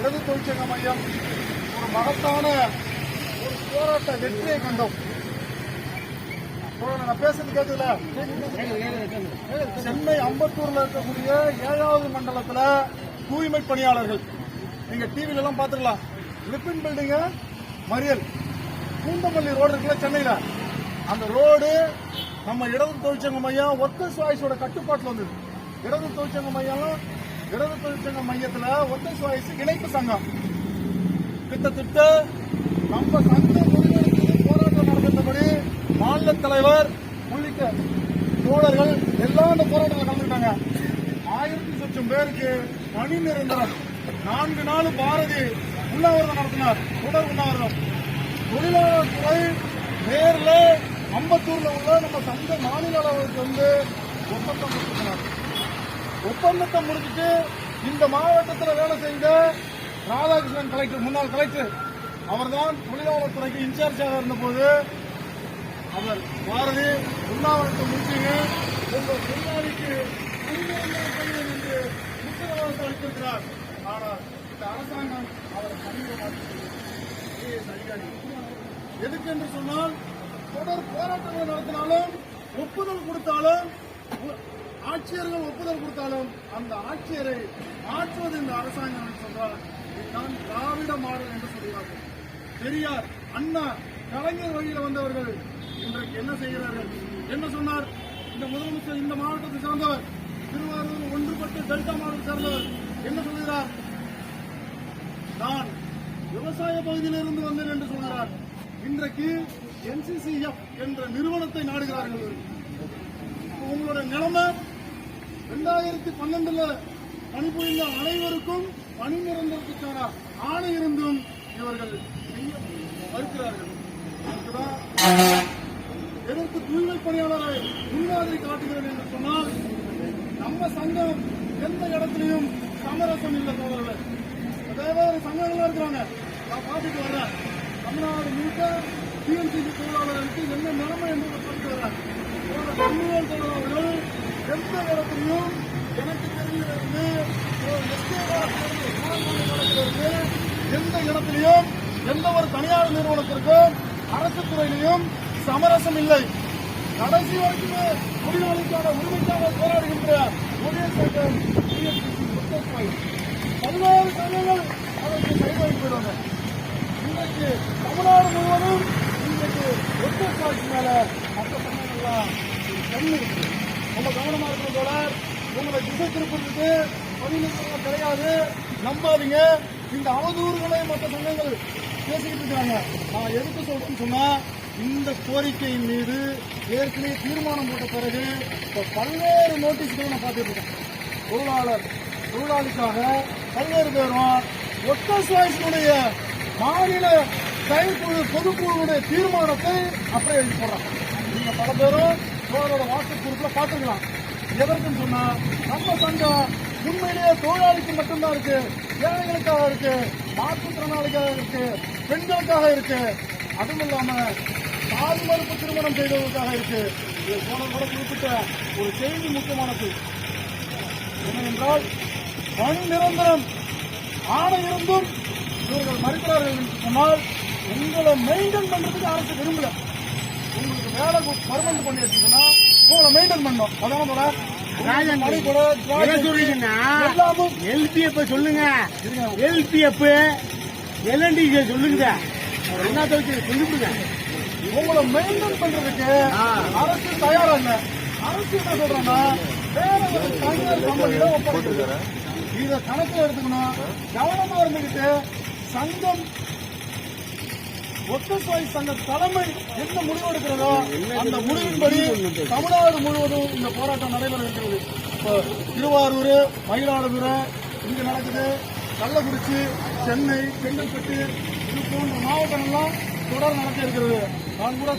இடது தொழிற்சங்க மையம் ஒரு மகத்தான ஒரு போராட்ட வெற்றியை கண்டோம். நான் பேசுறது கேட்கல சென்னை அம்பத்தூர்ல இருக்கக்கூடிய ஏழாவது மண்டலத்துல தூய்மை பணியாளர்கள். நீங்க டிவில எல்லாம் பாத்துக்கலாம் லிப்பின் பில்டிங் மறியல். பூந்தமல்லி ரோடு இருக்குல்ல சென்னையில? அந்த ரோடு நம்ம இடது தொழிற்சங்க மையம் ஒத்த சுவாய்ஸோட கட்டுப்பாட்டில் வந்தது. இடது தொழிற்சங்க மையம் இடது தொழிற்சங்க மையத்துல ஒத்த சுவாய்ஸ் இணைப்பு சங்கம். கிட்டத்தட்ட நம்ம சங்க முடிவெடுத்து போராட்டம் நடந்தபடி மாநில தலைவர் உள்ளிட்ட தோழர்கள் எல்லாம் அந்த போராட்டத்தில் கலந்துக்கிட்டாங்க. ஆயிரத்தி சொச்சம் பேருக்கு பணி நிரந்தரம். நான்கு நாள் பாரதி உண்ணாவிரதம் நடத்தினார். தொடர் உண்ணாவிரதம். தொழிலாளர் துறை நேரில் அம்பத்தூர்ல உள்ள நம்ம சங்க மாநில அளவுக்கு வந்து ஒப்பந்தம் கொடுத்திருக்கிறார். ஒப்பந்தத்தை முடிச்சுட்டு இந்த மாவட்டத்தில் வேலை செய்த ராதாகிருஷ்ணன் கலெக்டர் முன்னாள் கலெக்டர் அவர்தான் தொழிலாளர் துறைக்கு இன்சார்ஜாக இருந்தபோது அவர் பாரதி உண்ணாவிரத்தை முடிச்சுங்க உங்கள் தொழிலாளிக்கு என்று உத்தரவாதத்தை அளித்திருக்கிறார். ஆனால் இந்த அரசாங்கம் அவரை அதிகாரி எதுக்கு என்று சொன்னால் தொடர் போராட்டங்கள் நடத்தினாலும் ஒப்புதல் கொடுத்தாலும் ஆட்சியர்கள் ஒப்புதல் கொடுத்தாலும் அந்த ஆட்சியரை மாற்றுவது இந்த அரசாங்கம் என்று சொன்னால் இதுதான் திராவிட மாடல் என்று சொல்கிறார்கள். பெரியார் அண்ணா கலைஞர் வழியில் வந்தவர்கள் இன்றைக்கு என்ன செய்கிறார்கள் என்ன சொன்னார். இந்த முதலமைச்சர் இந்த மாவட்டத்தை சார்ந்தவர் திருவாரூர் ஒன்றுபட்டு டெல்டா மாவட்டத்தை சார்ந்தவர் என்ன சொல்கிறார்? நான் விவசாய பகுதியிலிருந்து வந்தேன் என்று சொன்னார் இன்றைக்கு என்சிசிஎஃப் என்ற நிறுவனத்தை நாடுகிறார்கள். உங்களோட நிலைமை ரெண்டாயிரத்தி பன்னெண்டுல பணிபுரிந்த அனைவருக்கும் பணி நிரந்தரத்துக்கான ஆணை இருந்தும் இவர்கள் செய்ய மறுக்கிறார்கள். இதுக்குதான் எதற்கு தூய்மை பணியாளரை முன்மாதிரி காட்டுகிறேன் என்று சொன்னால் நம்ம சங்கம் எந்த இடத்துலையும் சமரசம் இல்லை தோழர்களே. வெவ்வேறு சங்கங்கள்லாம் இருக்கிறாங்க. நான் பார்த்துட்டு வர்றேன். தமிழ்நாடு முழுக்க டிஎன்சிசி தொழிலாளர்களுக்கு என்ன நிலைமை என்று பார்த்துட்டு வர்றேன். தொழிலாளர்கள் எந்த இடத்துலையும் எனக்கு தெரிஞ்சதிலிருந்து இருந்து எந்த இடத்திலையும் எந்த ஒரு தனியார் நிறுவனத்திற்கும் அரசு துறையிலையும் சமரசம் இல்லை. கடைசி வரைக்குமே தொழிலாளிக்கான உரிமைக்காக போராடுகின்ற ஒரே பதினாறு சங்கங்கள் அதற்கு கைவழி போயிடுவாங்க இன்றைக்கு தமிழ்நாடு முழுவதும் இன்றைக்கு ஒத்த சாட்சி மேல மற்ற சங்கங்கள்லாம் கண்ணு இருக்கு. நம்ம கவனமா இருக்கிறதோட உங்களை திசை திருப்பதுக்கு பதினெட்டு கிடையாது. நம்பாதீங்க. இந்த அவதூறுகளை மற்ற சங்கங்கள் பேசிக்கிட்டு இருக்காங்க. நான் எதுக்கு சொல்றேன்னு சொன்னா இந்த கோரிக்கையின் மீது ஏற்கனவே தீர்மானம் போட்ட பிறகு இப்ப பல்வேறு நோட்டீஸ்களை நான் பார்த்துட்டு இருக்கேன். தொழிலாளர் தொழிலாளிக்காக பல்வேறு பேரும் ஒட்ட சுவாய்ஸினுடைய மாநில செயற்குழு பொதுக்குழுவுடைய தீர்மானத்தை அப்படியே போடுறாங்க. நீங்க பல பேரும் தோழரோட வாட்ஸ்அப் குரூப்ல பார்த்துக்கலாம். எதற்குன்னு சொன்னா நம்ம சங்கம் உண்மையிலேயே தொழிலாளிக்கு மட்டும்தான் இருக்கு. ஏழைகளுக்காக இருக்கு. மாற்றுத்திறனாளிக்காக இருக்கு. பெண்களுக்காக இருக்கு. அதுவும் இல்லாம சாதி மறுப்பு திருமணம் செய்தவர்களுக்காக இருக்கு. இது போன கூட குறிப்பிட்ட ஒரு செய்தி முக்கியமானது. என்னவென்றால் பணி நிரந்தரம் ஆணை இருந்தும் இவர்கள் மறுக்கிறார்கள் என்று சொன்னால் உங்களை மெயின்டைன் பண்றதுக்கு அரசு விரும்பல. உங்களுக்கு வேலை பர்மனண்ட் பண்ணி வச்சுக்கன்னா உங்களை மெயின்டைன் பண்ணணும். அதான் போல ராஜன், மணி கூட என்ன சொல்றீங்கன்னா எல்லாமும் எல்பிஎஃப் சொல்லுங்க. எல்பிஎஃப் எல்என்டி சொல்லுங்க. அண்ணா தொழிற்சி சொல்லுங்க உங்களை மெயின்டைன் பண்றதுக்கு. அரசு தயாரா இல்ல அரசு என்ன சொல்றேன்னா வேற ஒரு தனியார் கம்பெனியில ஒப்படைக்கிறது. இத கணக்குல எடுத்துக்கணும். கவனமா இருந்துகிட்டு சங்கம் ஒத்தசாய் சங்க தலைமை என்ன முடிவு எடுக்கிறதோ அந்த முடிவின்படி தமிழ்நாடு முழுவதும் இந்த போராட்டம் நடைபெற இருக்கிறது. இப்போ திருவாரூர் மயிலாடுதுறை இங்க நடக்குது. கள்ளக்குறிச்சி சென்னை செங்கல்பட்டு இது போன்ற மாவட்டங்கள்லாம் தொடர் நடக்க இருக்கிறது. நான் கூட